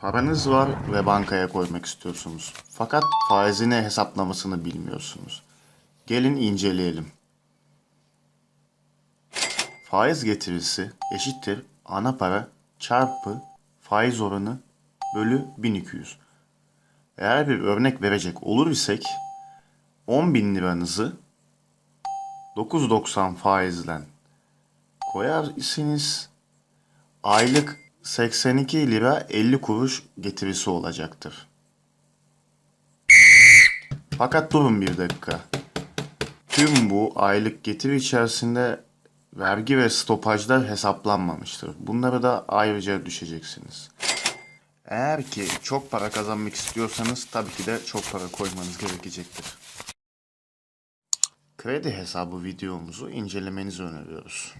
Paranız var ve bankaya koymak istiyorsunuz. Fakat faizini hesaplamasını bilmiyorsunuz. Gelin inceleyelim. Faiz getirisi eşittir ana para çarpı faiz oranı bölü 1200. Eğer bir örnek verecek olur isek 10 bin liranızı 9.90 faizle koyar iseniz aylık 82 lira 50 kuruş getirisi olacaktır. Fakat durun bir dakika. Tüm bu aylık getiri içerisinde vergi ve stopajlar hesaplanmamıştır. Bunları da ayrıca düşeceksiniz. Eğer ki çok para kazanmak istiyorsanız tabii ki de çok para koymanız gerekecektir. Kredi hesabı videomuzu incelemenizi öneriyoruz.